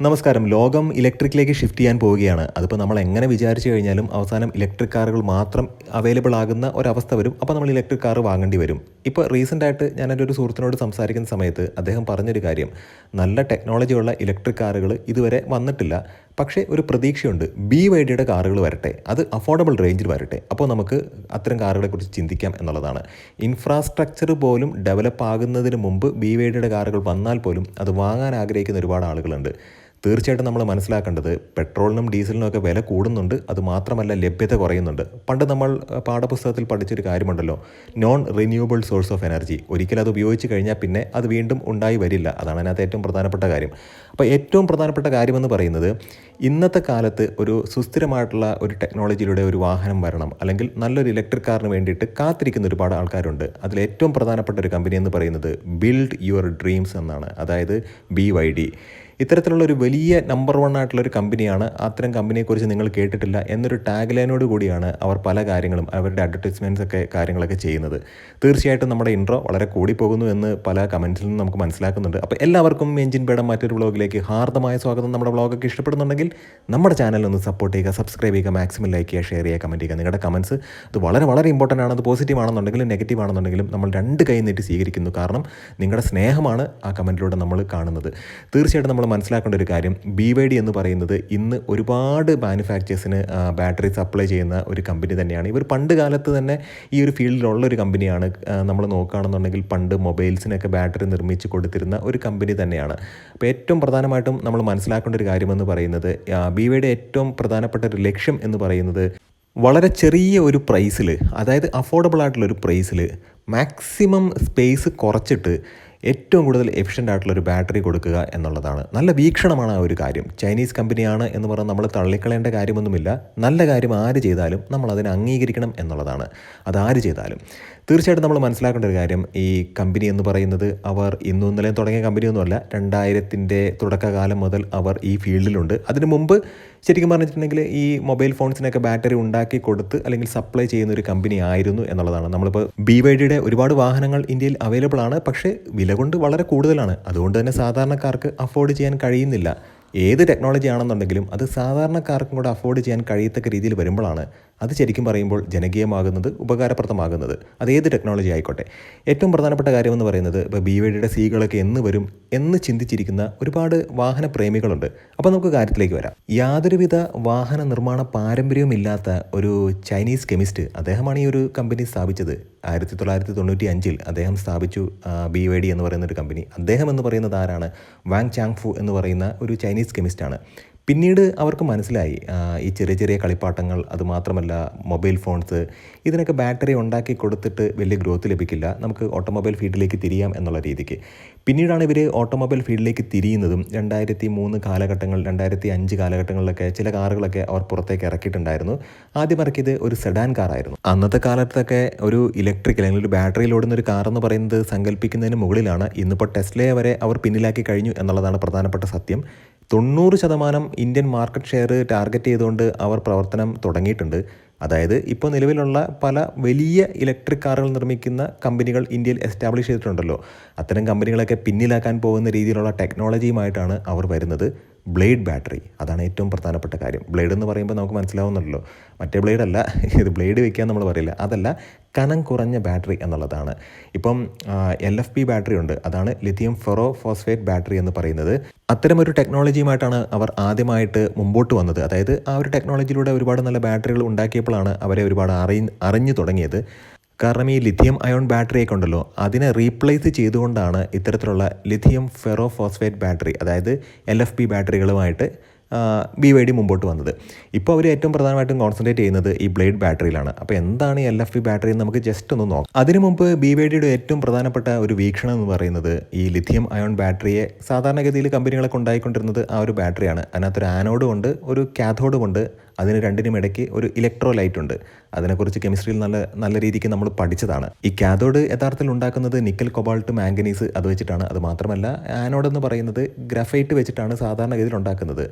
നമസ്കാരം. ലോകം ഇലക്ട്രിക്കിലേക്ക് ഷിഫ്റ്റ് ചെയ്യാൻ പോവുകയാണ്. അതിപ്പോൾ നമ്മൾ എങ്ങനെ വിചാരിച്ചു കഴിഞ്ഞാലും അവസാനം ഇലക്ട്രിക് കാറുകൾ മാത്രം അവൈലബിൾ ആകുന്ന ഒരവസ്ഥ വരും. അപ്പോൾ നമ്മൾ ഇലക്ട്രിക് കാർ വാങ്ങേണ്ടി വരും. ഇപ്പോൾ റീസെന്റ് ആയിട്ട് ഞാൻ എന്റെ ഒരു സുഹൃത്തിനോട് സംസാരിക്കുന്ന സമയത്ത് അദ്ദേഹം പറഞ്ഞൊരു കാര്യം. നല്ല ടെക്നോളജിയുള്ള ഇലക്ട്രിക് കാറുകൾ ഇതുവരെ വന്നിട്ടില്ല. പക്ഷേ ഒരു പ്രതീക്ഷയുണ്ട്. ബി വൈ ഡിയുടെ കാറുകൾ വരട്ടെ. അത് അഫോർഡബിൾ റേഞ്ചിൽ വരട്ടെ. അപ്പോൾ നമുക്ക് അത്തരം കാറുകളെക്കുറിച്ച് ചിന്തിക്കാം എന്നുള്ളതാണ്. ഇൻഫ്രാസ്ട്രക്ചർ പോലും ഡെവലപ്പ് ആകുന്നതിന് മുമ്പ് ബി വൈ ഡിയുടെ കാറുകൾ വന്നാൽ പോലും അത് വാങ്ങാൻ ആഗ്രഹിക്കുന്ന ഒരുപാട് ആളുകളുണ്ട്. തീർച്ചയായിട്ടും നമ്മൾ മനസ്സിലാക്കേണ്ടത് പെട്രോളിനും ഡീസലിനും ഒക്കെ വില കൂടുന്നുണ്ട്. അത് മാത്രമല്ല ലഭ്യത കുറയുന്നുണ്ട്. പണ്ട് നമ്മൾ പാഠപുസ്തകത്തിൽ പഠിച്ചൊരു കാര്യമുണ്ടല്ലോ. Non renewable source of energy ഒരിക്കലും അത് ഉപയോഗിച്ച് കഴിഞ്ഞാൽ പിന്നെ അത് വീണ്ടും ഉണ്ടായി വരില്ല. അതാണ് അതിനകത്ത് ഏറ്റവും പ്രധാനപ്പെട്ട കാര്യം. അപ്പോൾ ഏറ്റവും പ്രധാനപ്പെട്ട കാര്യമെന്ന് പറയുന്നത് ഇന്നത്തെ കാലത്ത് ഒരു സുസ്ഥിരമായിട്ടുള്ള ഒരു ടെക്നോളജിയിലൂടെ ഒരു വാഹനം വരണം. അല്ലെങ്കിൽ നല്ലൊരു ഇലക്ട്രിക് കാറിന് വേണ്ടിയിട്ട് കാത്തിരിക്കുന്ന ഒരുപാട് ആൾക്കാരുണ്ട്. അതിൽ ഏറ്റവും പ്രധാനപ്പെട്ട ഒരു കമ്പനി എന്ന് പറയുന്നത് ബിൽഡ് യുവർ ഡ്രീംസ് എന്നാണ്. അതായത് ബി വൈ ഡി ഇത്തരത്തിലുള്ള ഒരു വലിയ നമ്പർ വൺ ആയിട്ടുള്ള ഒരു കമ്പനിയാണ് അത്തരം കമ്പനിയെക്കുറിച്ച് നിങ്ങൾ കേട്ടിട്ടില്ല എന്നൊരു ടാഗ് ലൈനോട് കൂടിയാണ് അവർ പല കാര്യങ്ങളും അവരുടെ അഡ്വർടൈസ്മെന്റ്സ് ഒക്കെ കാര്യങ്ങളൊക്കെ ചെയ്യുന്നത്. തീർച്ചയായിട്ടും നമ്മുടെ ഇൻട്രോ വളരെ കൂടിപ്പോകുന്നു എന്ന് പല കമൻസിൽ നിന്നും നമുക്ക് മനസ്സിലാക്കുന്നുണ്ട്. അപ്പോൾ എല്ലാവർക്കും എഞ്ചിൻ പേടം മറ്റൊരു വ്ളോഗിലേക്ക് ഹാർദമായ സ്വാഗതം. നമ്മുടെ വ്ളോഗൊക്കെ ഇഷ്ടപ്പെടുന്നുണ്ടെങ്കിൽ നമ്മുടെ ചാനൽ ഒന്ന് സപ്പോർട്ട് ചെയ്യുക സബ്സ്ക്രൈബ് ചെയ്യുക മാക്സിമം ലൈക്ക് ചെയ്യുക ഷെയർ ചെയ്യുക കമന്റ് ചെയ്യുക. നിങ്ങളുടെ കമൻസ് അത് വളരെ വളരെ ഇമ്പോർട്ടന്റ് ആണ്. അത് പോസിറ്റീവ് ആണെന്നുണ്ടെങ്കിലും നെഗറ്റീവ് ആണെന്നുണ്ടെങ്കിലും നമ്മൾ രണ്ട് കൈ നീട്ടി സ്വീകരിക്കുന്നു. കാരണം നിങ്ങളുടെ സ്നേഹമാണ് ആ കമന്റിലൂടെ നമ്മൾ കാണുന്നത്. തീർച്ചയായിട്ടും നമ്മൾ മനസ്സിലാക്കേണ്ട ഒരു കാര്യം. ബി വൈ ഡി എന്ന് പറയുന്നത് ഇന്ന് ഒരുപാട് മാനുഫാക്ചേഴ്സിന് ബാറ്ററി സപ്ലൈ ചെയ്യുന്ന ഒരു കമ്പനി തന്നെയാണ്. ഇവർ പണ്ട് കാലത്ത് തന്നെ ഈ ഒരു ഫീൽഡിലുള്ള ഒരു കമ്പനിയാണ് നമ്മൾ നോക്കുകയാണെന്നുണ്ടെങ്കിൽ പണ്ട് മൊബൈൽസിനൊക്കെ ബാറ്ററി നിർമ്മിച്ച് കൊടുത്തിരുന്ന ഒരു കമ്പനി തന്നെയാണ്. അപ്പോൾ ഏറ്റവും പ്രധാനമായിട്ടും നമ്മൾ മനസ്സിലാക്കേണ്ട ഒരു കാര്യമെന്ന് പറയുന്നത് ബി വൈയുടെ ഏറ്റവും പ്രധാനപ്പെട്ട ഒരു ലക്ഷ്യം എന്ന് പറയുന്നത് വളരെ ചെറിയ ഒരു പ്രൈസിൽ അതായത് അഫോർഡബിൾ ആയിട്ടുള്ള ഒരു പ്രൈസിൽ മാക്സിമം സ്പേസ് കുറച്ചിട്ട് ഏറ്റവും കൂടുതൽ എഫിഷ്യന്റ് ആയിട്ടുള്ള ഒരു ബാറ്ററി കൊടുക്കുക എന്നുള്ളതാണ്. നല്ല വീക്ഷണമാണ് ആ ഒരു കാര്യം. ചൈനീസ് കമ്പനിയാണ് എന്ന് പറഞ്ഞാൽ നമ്മൾ തള്ളിക്കളയേണ്ട കാര്യമൊന്നുമില്ല. നല്ല കാര്യം ആര് ചെയ്താലും നമ്മൾ അതിനെ അംഗീകരിക്കണം എന്നുള്ളതാണ്. അത് ആര് ചെയ്താലും. തീർച്ചയായിട്ടും നമ്മൾ മനസ്സിലാക്കേണ്ട ഒരു കാര്യം ഈ കമ്പനി എന്ന് പറയുന്നത് അവർ ഇന്നും ഇന്നലെയും തുടങ്ങിയ കമ്പനിയൊന്നുമല്ല രണ്ടായിരത്തിന്റെ തുടക്കകാലം മുതൽ അവർ ഈ ഫീൽഡിലുണ്ട് അതിനു മുമ്പ് ശരിക്കും പറഞ്ഞിട്ടുണ്ടെങ്കിൽ ഈ മൊബൈൽ ഫോൺസിനൊക്കെ ബാറ്ററി ഉണ്ടാക്കി കൊടുത്ത് അല്ലെങ്കിൽ സപ്ലൈ ചെയ്യുന്ന ഒരു കമ്പനി ആയിരുന്നു എന്നുള്ളതാണ്. നമ്മളിപ്പോൾ ബി വൈ ഡിയുടെ ഒരുപാട് വാഹനങ്ങൾ ഇന്ത്യയിൽ അവൈലബിൾ ആണ്. പക്ഷേ വില കൊണ്ട് വളരെ കൂടുതലാണ്. അതുകൊണ്ട് തന്നെ സാധാരണക്കാർക്ക് അഫോർഡ് ചെയ്യാൻ കഴിയുന്നില്ല. ഏത് ടെക്നോളജി ആണെന്നുണ്ടെങ്കിലും അത് സാധാരണക്കാർക്കും കൂടെ അഫോർഡ് ചെയ്യാൻ കഴിയത്തക്ക രീതിയിൽ വരുമ്പോഴാണ് അത് ശരിക്കും പറയുമ്പോൾ ജനകീയമാകുന്നത് ഉപകാരപ്രദമാകുന്നത്. അത് ഏത് ടെക്നോളജി ആയിക്കോട്ടെ. ഏറ്റവും പ്രധാനപ്പെട്ട കാര്യമെന്ന് പറയുന്നത് ഇപ്പോൾ ബി വൈഡിയുടെ സീകളൊക്കെ എന്ന് വരും എന്ന് ചിന്തിച്ചിരിക്കുന്ന ഒരുപാട് വാഹന പ്രേമികളുണ്ട്. അപ്പോൾ നമുക്ക് കാര്യത്തിലേക്ക് വരാം. യാതൊരുവിധ വാഹന നിർമ്മാണ പാരമ്പര്യവുമില്ലാത്ത ഒരു ചൈനീസ് കെമിസ്റ്റ് അദ്ദേഹമാണ് ഈ ഒരു കമ്പനി സ്ഥാപിച്ചത്. ആയിരത്തി തൊള്ളായിരത്തി തൊണ്ണൂറ്റി അഞ്ചിൽ അദ്ദേഹം സ്ഥാപിച്ചു ബി വൈ ഡി എന്ന് പറയുന്ന ഒരു കമ്പനി അദ്ദേഹം എന്ന് പറയുന്നത് ആരാണ്? വാങ് ചാങ് ഫു എന്ന് പറയുന്ന ഒരു ചൈനീസ് കെമിസ്റ്റാണ്. പിന്നീട് അവർക്ക് മനസ്സിലായി ഈ ചെറിയ ചെറിയ കളിപ്പാട്ടങ്ങൾ അതുമാത്രമല്ല മൊബൈൽ ഫോൺസ് ഇതിനൊക്കെ ബാറ്ററി ഉണ്ടാക്കി കൊടുത്തിട്ട് വലിയ ഗ്രോത്ത് ലഭിക്കില്ല. നമുക്ക് ഓട്ടോമൊബൈൽ ഫീൽഡിലേക്ക് തിരിയാം എന്നുള്ള രീതിക്ക്. പിന്നീടാണ് ഇവർ ഓട്ടോമൊബൈൽ ഫീൽഡിലേക്ക് തിരിയുന്നതും രണ്ടായിരത്തി മൂന്ന് കാലഘട്ടങ്ങൾ രണ്ടായിരത്തി അഞ്ച് കാലഘട്ടങ്ങളിലൊക്കെ ചില കാറുകളൊക്കെ അവർ പുറത്തേക്ക് ഇറക്കിയിട്ടുണ്ടായിരുന്നു. ആദ്യം ഇറക്കിയത് ഒരു സെഡാൻ കാറായിരുന്നു. അന്നത്തെ കാലത്തൊക്കെ ഒരു ഇലക്ട്രിക് അല്ലെങ്കിൽ ഒരു ബാറ്ററിയിൽ ഓടുന്ന ഒരു കാർ എന്ന് പറയുന്നത് സങ്കല്പിക്കുന്നതിന് മുകളിലാണ്. ഇന്നിപ്പോൾ ടെസ്ലയെ വരെ അവർ പിന്നിലാക്കി കഴിഞ്ഞു എന്നുള്ളതാണ് പ്രധാനപ്പെട്ട സത്യം. തൊണ്ണൂറ് ശതമാനം ഇന്ത്യൻ മാർക്കറ്റ് ഷെയർ ടാർഗറ്റ് ചെയ്തുകൊണ്ട് അവർ പ്രവർത്തനം തുടങ്ങിയിട്ടുണ്ട്. അതായത് ഇപ്പോൾ നിലവിലുള്ള പല വലിയ ഇലക്ട്രിക് കാറുകൾ നിർമ്മിക്കുന്ന കമ്പനികൾ ഇന്ത്യയിൽ എസ്റ്റാബ്ലിഷ് ചെയ്തിട്ടുണ്ടല്ലോ. അത്തരം കമ്പനികളൊക്കെ പിന്നിലാക്കാൻ പോകുന്ന രീതിയിലുള്ള ടെക്നോളജിയുമായിട്ടാണ് അവർ വരുന്നത്. ബ്ലേഡ് ബാറ്ററി അതാണ് ഏറ്റവും പ്രധാനപ്പെട്ട കാര്യം. ബ്ലേഡ് എന്ന് പറയുമ്പോൾ നമുക്ക് മനസ്സിലാവുന്നുണ്ടല്ലോ. മറ്റേ ബ്ലേഡ് അല്ല ഇത് ബ്ലേഡ് വെക്കാൻ നമ്മൾ പറയില്ല. അതല്ല കനം കുറഞ്ഞ ബാറ്ററി എന്നുള്ളതാണ്. ഇപ്പം എൽ എഫ് പി ബാറ്ററി ഉണ്ട്. അതാണ് ലിഥിയം ഫെറോ ഫോസ്ഫേറ്റ് ബാറ്ററി എന്ന് പറയുന്നത്. ഒരു ടെക്നോളജിയുമായിട്ടാണ് അവർ ആദ്യമായിട്ട് മുമ്പോട്ട് വന്നത്. അതായത് ആ ഒരു ടെക്നോളജിയിലൂടെ ഒരുപാട് നല്ല ബാറ്ററികൾ ഉണ്ടാക്കിയപ്പോഴാണ് അവരെ ഒരുപാട് അറി അറിഞ്ഞു തുടങ്ങിയത്. കാരണം ഈ ലിഥിയം അയോൺ ബാറ്ററിയൊക്കെ ഉണ്ടല്ലോ അതിനെ റീപ്ലേസ് ചെയ്തുകൊണ്ടാണ് ഇത്തരത്തിലുള്ള ലിഥിയം ഫെറോ ഫോസ്ഫേറ്റ് ബാറ്ററി അതായത് എൽ എഫ് പി ബാറ്ററികളുമായിട്ട് ബി വൈ ഡി മുമ്പോട്ട് വന്നത്. ഇപ്പോൾ അവർ ഏറ്റവും പ്രധാനമായിട്ടും കോൺസെൻട്രേറ്റ് ചെയ്യുന്നത് ഈ ബ്ലേഡ് ബാറ്ററിയിലാണ് അപ്പോൾ എന്താണ് ഈ എൽ എഫ് പി ബാറ്ററി എന്ന് നമുക്ക് ജസ്റ്റ് ഒന്ന് നോക്കാം. അതിനു മുമ്പ് ബി വൈ ഡിയുടെ ഏറ്റവും പ്രധാനപ്പെട്ട ഒരു വീക്ഷണം എന്ന് പറയുന്നത് ഈ ലിഥിയം അയോൺ ബാറ്ററിയെ സാധാരണഗതിയിൽ കമ്പനികളൊക്കെ ഉണ്ടായിക്കൊണ്ടിരുന്നത് ആ ഒരു ബാറ്ററിയാണ് അതിനകത്തൊരു ആനോഡും ഉണ്ട് ഒരു കാഥോഡും ഉണ്ട് അതിന് രണ്ടിനും ഇടയ്ക്ക് ഒരു ഇലക്ട്രോലൈറ്റ് ഉണ്ട്. അതിനെക്കുറിച്ച് കെമിസ്ട്രിയിൽ നല്ല നല്ല രീതിക്ക് നമ്മൾ പഠിച്ചതാണ്. ഈ കാഥോഡ് യഥാർത്ഥത്തിൽ ഉണ്ടാക്കുന്നത് നിക്കൽ കൊബാൾട്ട് മാംഗനീസ് അത് വെച്ചിട്ടാണ്. അത് മാത്രമല്ല ആനോഡ് എന്ന് പറയുന്നത് ഗ്രഫൈറ്റ് വെച്ചിട്ടാണ് സാധാരണഗതിയിൽ ഉണ്ടാക്കുന്നത്.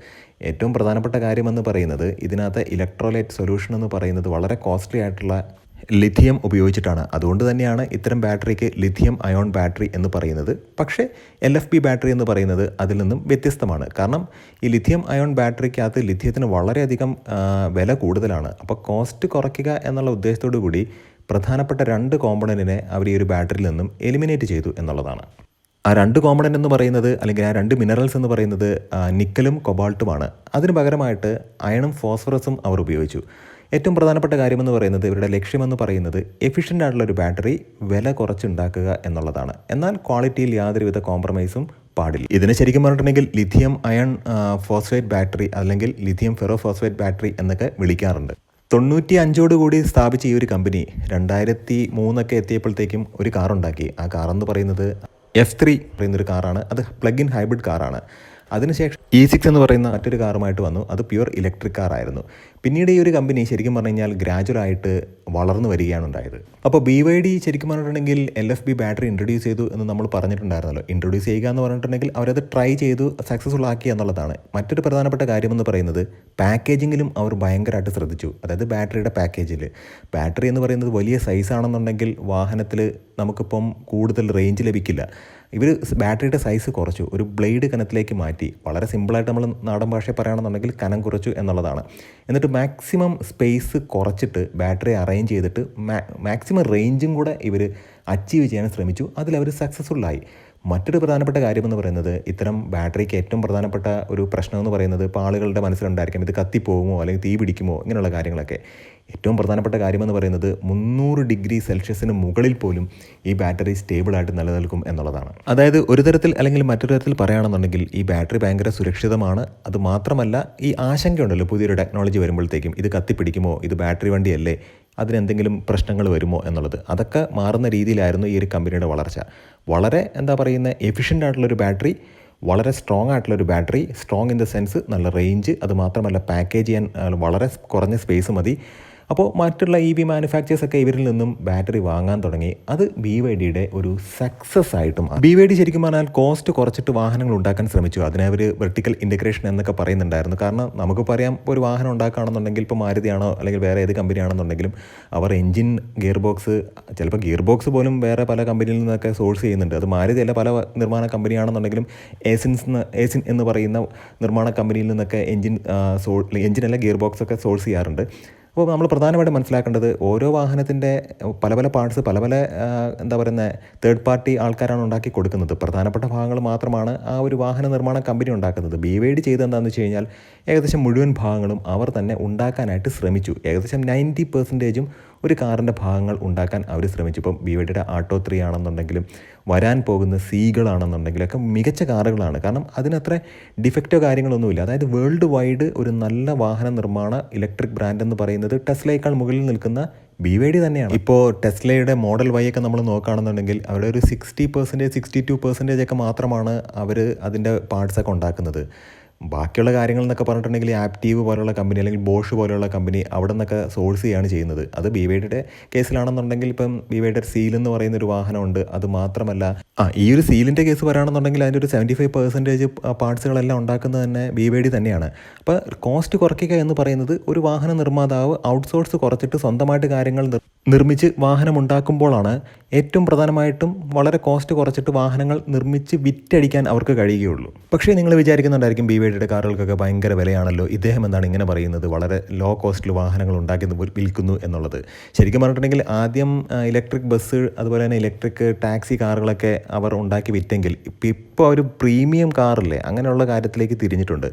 ഏറ്റവും പ്രധാനപ്പെട്ട കാര്യമെന്ന് പറയുന്നത് ഇതിനകത്ത് ഇലക്ട്രോലൈറ്റ് സൊല്യൂഷൻ എന്ന് പറയുന്നത് വളരെ കോസ്റ്റ്ലി ആയിട്ടുള്ള ലിഥിയം ഉപയോഗിച്ചിട്ടാണ്. അതുകൊണ്ട് തന്നെയാണ് ഇത്തരം ബാറ്ററിക്ക് ലിഥിയം അയോൺ ബാറ്ററി എന്ന് പറയുന്നത്. പക്ഷേ എൽ എഫ് പി ബാറ്ററി എന്ന് പറയുന്നത് അതിൽ നിന്നും വ്യത്യസ്തമാണ്. കാരണം ഈ ലിഥിയം അയോൺ ബാറ്ററിക്കകത്ത് ലിഥിയത്തിന് വളരെയധികം വില കൂടുതലാണ്. അപ്പോൾ കോസ്റ്റ് കുറയ്ക്കുക എന്നുള്ള ഉദ്ദേശത്തോടു കൂടി പ്രധാനപ്പെട്ട രണ്ട് കോമ്പണന്റിനെ അവർ ഈ ഒരു ബാറ്ററിയിൽ നിന്നും എലിമിനേറ്റ് ചെയ്തു എന്നുള്ളതാണ്. ആ രണ്ട് കോമ്പണന്റ് എന്ന് പറയുന്നത് അല്ലെങ്കിൽ ആ രണ്ട് മിനറൽസ് എന്ന് പറയുന്നത് നിക്കലും കൊബാൾട്ടുമാണ്. അതിന് പകരമായിട്ട് അയണും ഫോസ്ഫറസും അവർ ഉപയോഗിച്ചു. ഏറ്റവും പ്രധാനപ്പെട്ട കാര്യമെന്ന് പറയുന്നത് ഇവരുടെ ലക്ഷ്യമെന്ന് പറയുന്നത് എഫിഷ്യന്റ് ആയിട്ടുള്ള ഒരു ബാറ്ററി വില കുറച്ചുണ്ടാക്കുക എന്നുള്ളതാണ്. എന്നാൽ ക്വാളിറ്റിയിൽ യാതൊരുവിധ കോംപ്രമൈസും പാടില്ല. ഇതിനെ ശരിക്കും പറഞ്ഞിട്ടുണ്ടെങ്കിൽ ലിഥിയം അയൺ ഫോസ്ഫേറ്റ് ബാറ്ററി അല്ലെങ്കിൽ ലിഥിയം ഫെറോ ഫോസ്ഫേറ്റ് ബാറ്ററി എന്നൊക്കെ വിളിക്കാറുണ്ട്. തൊണ്ണൂറ്റി അഞ്ചോട് കൂടി സ്ഥാപിച്ച ഈ ഒരു കമ്പനി രണ്ടായിരത്തി മൂന്നൊക്കെ എത്തിയപ്പോഴത്തേക്കും ഒരു കാർ ഉണ്ടാക്കി. ആ കാർ എന്ന് പറയുന്നത് എഫ് ത്രീ പറയുന്നൊരു കാറാണ് അത് പ്ലഗ് ഇൻ ഹൈബ്രിഡ് കാറാണ് അതിനുശേഷം ഇ സിക്സ് എന്ന് പറയുന്ന മറ്റൊരു കാറുമായിട്ട് വന്നു. അത് പ്യുവർ ഇലക്ട്രിക് കാറായിരുന്നു പിന്നീട് ഈ ഒരു കമ്പനി ശരിക്കും പറഞ്ഞു കഴിഞ്ഞാൽ ഗ്രാജുവലായിട്ട് വളർന്നു വരികയാണ് ഉണ്ടായത്. അപ്പോൾ ബി വൈ ഡി ശരിക്കും പറഞ്ഞിട്ടുണ്ടെങ്കിൽ L F B battery introduce ചെയ്തു എന്ന് നമ്മൾ പറഞ്ഞിട്ടുണ്ടായിരുന്നല്ലോ. ഇൻട്രൊഡ്യൂസ് ചെയ്യുക എന്ന് പറഞ്ഞിട്ടുണ്ടെങ്കിൽ അവരത് ട്രൈ ചെയ്തു സക്സസ്ഫുൾ ആക്കി എന്നുള്ളതാണ്. മറ്റൊരു പ്രധാനപ്പെട്ട കാര്യമെന്ന് പറയുന്നത് പാക്കേജിങ്ങിലും അവർ ഭയങ്കരമായിട്ട് ശ്രദ്ധിച്ചു. അതായത് ബാറ്ററിയുടെ പാക്കേജിൽ ബാറ്ററി എന്ന് പറയുന്നത് വലിയ സൈസ് ആണെന്നുണ്ടെങ്കിൽ വാഹനത്തിൽ നമുക്കിപ്പം കൂടുതൽ റേഞ്ച് ലഭിക്കില്ല. ഇവർ ബാറ്ററിയുടെ സൈസ് കുറച്ചു. ഒരു ബ്ലേഡ് കനത്തിലേക്ക് മാറ്റി. വളരെ സിമ്പിളായിട്ട് നമ്മൾ നാടൻ ഭാഷയിൽ പറയുകയാണെന്നുണ്ടെങ്കിൽ കനം കുറച്ചു എന്നുള്ളതാണ്. എന്നിട്ട് മാക്സിമം സ്പേസ് കുറച്ചിട്ട് ബാറ്ററി അറേഞ്ച് ചെയ്തിട്ട് മാക്സിമം റേഞ്ചും കൂടെ ഇവർ അച്ചീവ് ചെയ്യാൻ ശ്രമിച്ചു. അതിലവർ സക്സസ്ഫുള്ളായി മറ്റൊരു പ്രധാനപ്പെട്ട കാര്യമെന്ന് പറയുന്നത് ഇത്തരം ബാറ്ററിക്ക് ഏറ്റവും പ്രധാനപ്പെട്ട ഒരു പ്രശ്നം എന്ന് പറയുന്നത് ഇപ്പോൾ ആളുകളുടെ മനസ്സിലുണ്ടായിരിക്കും ഇത് കത്തിപ്പോകുമോ? അല്ലെങ്കിൽ തീ പിടിക്കുമോ? ഇങ്ങനെയുള്ള കാര്യങ്ങളൊക്കെ. ഏറ്റവും പ്രധാനപ്പെട്ട കാര്യമെന്ന് പറയുന്നത് മുന്നൂറ് ഡിഗ്രി സെൽഷ്യസിന് മുകളിൽ പോലും ഈ ബാറ്ററി സ്റ്റേബിളായിട്ട് നിലനിൽക്കും എന്നുള്ളതാണ്. അതായത് ഒരു തരത്തിൽ അല്ലെങ്കിൽ മറ്റൊരു തരത്തിൽ പറയുകയാണെന്നുണ്ടെങ്കിൽ ഈ ബാറ്ററി ഭയങ്കര സുരക്ഷിതമാണ്. അത് മാത്രമല്ല ഈ ആശങ്കയുണ്ടല്ലോ. പുതിയൊരു ടെക്നോളജി വരുമ്പോഴത്തേക്കും ഇത് കത്തിപ്പിടിക്കുമോ? ഇത് ബാറ്ററി വണ്ടിയല്ലേ? അതിനെന്തെങ്കിലും പ്രശ്നങ്ങൾ വരുമോ എന്നുള്ളത്. അതൊക്കെ മാറുന്ന രീതിയിലായിരുന്നു ഈ ഒരു കമ്പനിയുടെ വളർച്ച. വളരെ എന്താ പറയുന്ന എഫിഷ്യന്റ് ആയിട്ടുള്ളൊരു ബാറ്ററി വളരെ സ്ട്രോങ് ആയിട്ടുള്ളൊരു battery strong in the sense നല്ല റേഞ്ച് അതുമാത്രമല്ല പാക്കേജ് ചെയ്യാൻ വളരെ കുറഞ്ഞ സ്പേസ് മതി. അപ്പോൾ മറ്റുള്ള ഇ വി മാനുഫാക്ചേഴ്സ് ഒക്കെ ഇവരിൽ നിന്നും ബാറ്ററി വാങ്ങാൻ തുടങ്ങി. അത് ബി വൈ ഡിയുടെ ഒരു സക്സസ് ആയിട്ടും ബി വൈ ഡി ശരിക്കും പറഞ്ഞാൽ കോസ്റ്റ് കുറച്ചിട്ട് വാഹനങ്ങൾ ഉണ്ടാക്കാൻ ശ്രമിച്ചു. അതിനെ അവർ വെർട്ടിക്കൽ ഇന്റഗ്രേഷൻ എന്നൊക്കെ പറയുന്നുണ്ടായിരുന്നു. കാരണം നമുക്ക് പറയാം ഒരു വാഹനം ഉണ്ടാക്കുകയാണെന്നുണ്ടെങ്കിൽ ഇപ്പോൾ മാരുതിയാണോ അല്ലെങ്കിൽ വേറെ ഏത് കമ്പനിയാണെന്നുണ്ടെങ്കിലും അവർ എഞ്ചിൻ ഗിയർ ബോക്സ് ചിലപ്പോൾ ഗിയർ ബോക്സ് പോലും വേറെ പല കമ്പനിയിൽ നിന്നൊക്കെ സോഴ്സ് ചെയ്യുന്നുണ്ട്. അത് മാരുതി അല്ല പല നിർമ്മാണ കമ്പനിയാണെന്നുണ്ടെങ്കിലും ഏസിൻസ് ഏസിൻ എന്ന് പറയുന്ന നിർമ്മാണ കമ്പനിയിൽ നിന്നൊക്കെ എഞ്ചിൻ സോ എഞ്ചിനല്ല ഗിയർ ബോക്സ് ഒക്കെ സോഴ്സ് ചെയ്യാറുണ്ട്. അപ്പോൾ നമ്മൾ പ്രധാനമായിട്ടും മനസ്സിലാക്കേണ്ടത് ഓരോ വാഹനത്തിന്റെ പല പല പാർട്സ് പല പല എന്താ പറയുന്നത് തേർഡ് പാർട്ടി ആൾക്കാരാണ് ഉണ്ടാക്കി കൊടുക്കുന്നത്. പ്രധാനപ്പെട്ട ഭാഗങ്ങൾ മാത്രമാണ് ആ ഒരു വാഹന നിർമ്മാണ കമ്പനി ഉണ്ടാക്കുന്നത്. ബി വൈ ഡി ചെയ്ത് എന്താണെന്ന് വെച്ച് കഴിഞ്ഞാൽ ഏകദേശം മുഴുവൻ ഭാഗങ്ങളും അവർ തന്നെ ഉണ്ടാക്കാനായിട്ട് ശ്രമിച്ചു. ഏകദേശം നയന്റി പെർസെന്റേജും ഒരു കാറിന്റെ ഭാഗങ്ങൾ ഉണ്ടാക്കാൻ അവർ ശ്രമിച്ചു ഇപ്പം ബി വൈഡിയുടെ ആട്ടോ ത്രീ ആണെന്നുണ്ടെങ്കിലും വരാൻ പോകുന്ന സീകളാണെന്നുണ്ടെങ്കിലും ഒക്കെ മികച്ച കാറുകളാണ്. കാരണം അതിനത്ര ഡിഫക്റ്റോ കാര്യങ്ങളൊന്നുമില്ല. അതായത് വേൾഡ് വൈഡ് ഒരു നല്ല വാഹന നിർമ്മാണ ഇലക്ട്രിക് ബ്രാൻഡ് എന്ന് പറയുന്നത് ടെസ്ലയേക്കാൾ മുകളിൽ നിൽക്കുന്ന ബി വൈ ഡി തന്നെയാണ്. ഇപ്പോൾ ടെസ്ലയുടെ മോഡൽ വൈ ഒക്കെ നമ്മൾ നോക്കുകയാണെന്നുണ്ടെങ്കിൽ അവിടെ ഒരു sixty percentage sixty two percentage ഒക്കെ മാത്രമാണ് അവർ അതിന്റെ പാർട്സൊക്കെ ഉണ്ടാക്കുന്നത്. ബാക്കിയുള്ള കാര്യങ്ങൾ എന്നൊക്കെ പറഞ്ഞിട്ടുണ്ടെങ്കിൽ ആപ്റ്റീവ് പോലുള്ള കമ്പനി അല്ലെങ്കിൽ ബോഷ് പോലുള്ള കമ്പനി അവിടെ നിന്നൊക്കെ സോഴ്സ് ചെയ്യുകയാണ് ചെയ്യുന്നത്. അത് ബി വൈഡിയുടെ കേസിലാണെന്നുണ്ടെങ്കിൽ ഇപ്പം ബി വൈഡിയുടെ സീൽ എന്ന് പറയുന്ന ഒരു വാഹനമുണ്ട്. അത് മാത്രമല്ല ആ ഈ ഒരു സീലിന്റെ കേസ് പറയുകയാണെന്നുണ്ടെങ്കിൽ അതിന്റെ ഒരു സെവന്റി ഫൈവ് പെർസെന്റേജ് പാർട്സുകളെല്ലാം ഉണ്ടാക്കുന്നത് തന്നെ ബി വൈ ഡി തന്നെയാണ്. അപ്പോൾ കോസ്റ്റ് കുറയ്ക്കുക എന്ന് പറയുന്നത് ഒരു വാഹന നിർമ്മാതാവ് ഔട്ട്സോഴ്സ് കുറച്ചിട്ട് സ്വന്തമായിട്ട് കാര്യങ്ങൾ നിർമ്മിച്ച് വാഹനം ഉണ്ടാക്കുമ്പോഴാണ് ഏറ്റവും പ്രധാനമായിട്ടും വളരെ കോസ്റ്റ് കുറച്ചിട്ട് വാഹനങ്ങൾ നിർമ്മിച്ച് വിറ്റടിക്കാൻ അവർക്ക് കഴിയുകയുള്ളൂ. പക്ഷേ നിങ്ങൾ വിചാരിക്കുന്നുണ്ടായിരിക്കും ബി വൈഡിയുടെ കാറുകൾക്കൊക്കെ ഭയങ്കര വിലയാണല്ലോ. ഇദ്ദേഹം എന്താണ് ഇങ്ങനെ പറയുന്നത്. വളരെ ലോ കോസ്റ്റിൽ വാഹനങ്ങൾ ഉണ്ടാക്കി വിൽക്കുന്നു എന്നുള്ളത്. ശരിക്കും പറഞ്ഞിട്ടുണ്ടെങ്കിൽ ആദ്യം ഇലക്ട്രിക് ബസ് അതുപോലെ തന്നെ ഇലക്ട്രിക് ടാക്സി കാറുകളൊക്കെ അവർ ഉണ്ടാക്കി വിറ്റെങ്കിൽ ഇപ്പം ഇപ്പോൾ ഒരു പ്രീമിയം കാറില്ലേ അങ്ങനെയുള്ള കാര്യത്തിലേക്ക് തിരിഞ്ഞിട്ടുണ്ട്.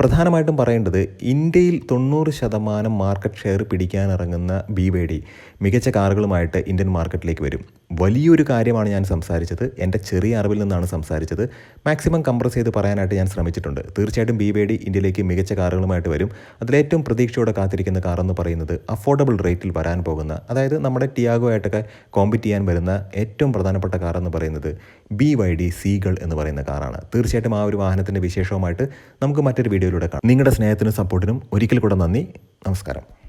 പ്രധാനമായിട്ടും പറയേണ്ടത് ഇന്ത്യയിൽ തൊണ്ണൂറ് ശതമാനം മാർക്കറ്റ് ഷെയർ പിടിക്കാനിറങ്ങുന്ന ബി വൈ ഡി മികച്ച കാറുകളുമായിട്ട് ഇന്ത്യൻ മാർക്കറ്റിലേക്ക് വരും. വലിയൊരു കാര്യമാണ് ഞാൻ സംസാരിച്ചത്. എന്റെ ചെറിയ അറിവിൽ നിന്നാണ് സംസാരിച്ചത്. മാക്സിമം കംപ്രസ് ചെയ്ത് പറയാനായിട്ട് ഞാൻ ശ്രമിച്ചിട്ടുണ്ട്. തീർച്ചയായിട്ടും ബി വൈ ഡി ഇന്ത്യയിലേക്ക് മികച്ച കാറുകളുമായിട്ട് വരും. അതിലേറ്റവും പ്രതീക്ഷയോടെ കാത്തിരിക്കുന്ന കാർ എന്ന് പറയുന്നത് അഫോർഡബിൾ റേറ്റിൽ വരാൻ പോകുന്ന അതായത് നമ്മുടെ ടിയാഗോ ആയിട്ടൊക്കെ കോമ്പറ്റ് ചെയ്യാൻ വരുന്ന ഏറ്റവും പ്രധാനപ്പെട്ട കാർ എന്ന് പറയുന്നത് ബി വൈ ഡി സീകൾ എന്ന് പറയുന്ന കാറാണ്. തീർച്ചയായിട്ടും ആ ഒരു വാഹനത്തിന്റെ വിശേഷവുമായിട്ട് നമുക്ക് മറ്റൊരു വീഡിയോയിലൂടെ കാണാം. നിങ്ങളുടെ സ്നേഹത്തിനും സപ്പോർട്ടിനും ഒരിക്കൽ കൂടെ നന്ദി. നമസ്കാരം.